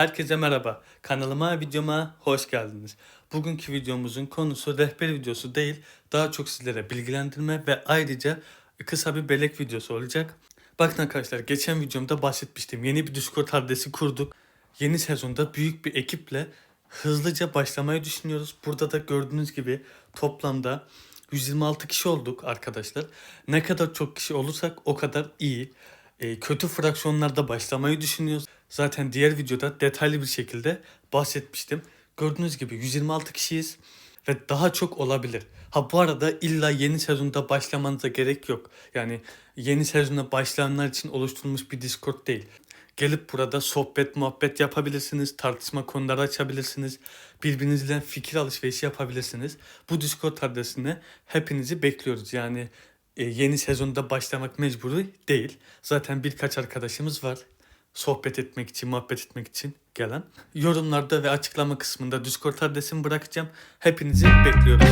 Herkese merhaba. Kanalıma, videoma hoş geldiniz. Bugünkü videomuzun konusu rehber videosu değil, daha çok sizlere bilgilendirme ve ayrıca kısa bir belek videosu olacak. Bakın arkadaşlar geçen videomda bahsetmiştim. Yeni bir Discord adresi kurduk. Yeni sezonda büyük bir ekiple hızlıca başlamayı düşünüyoruz. Burada da gördüğünüz gibi toplamda 126 kişi olduk arkadaşlar. Ne kadar çok kişi olursak o kadar iyi. E, kötü fraksiyonlarda başlamayı düşünüyoruz. Zaten diğer videoda detaylı bir şekilde bahsetmiştim. Gördüğünüz gibi 126 kişiyiz ve daha çok olabilir. Ha bu arada illa yeni sezonda başlamanıza gerek yok. Yani yeni sezona başlayanlar için oluşturulmuş bir Discord değil. Gelip burada sohbet muhabbet yapabilirsiniz, tartışma konuları açabilirsiniz, birbirinizle fikir alışverişi yapabilirsiniz. Bu Discord adresine hepinizi bekliyoruz. Yani e, yeni sezonda başlamak mecburi değil. Zaten birkaç arkadaşımız var sohbet etmek için, muhabbet etmek için gelen. Yorumlarda ve açıklama kısmında Discord adresimi bırakacağım. Hepinizi bekliyoruz.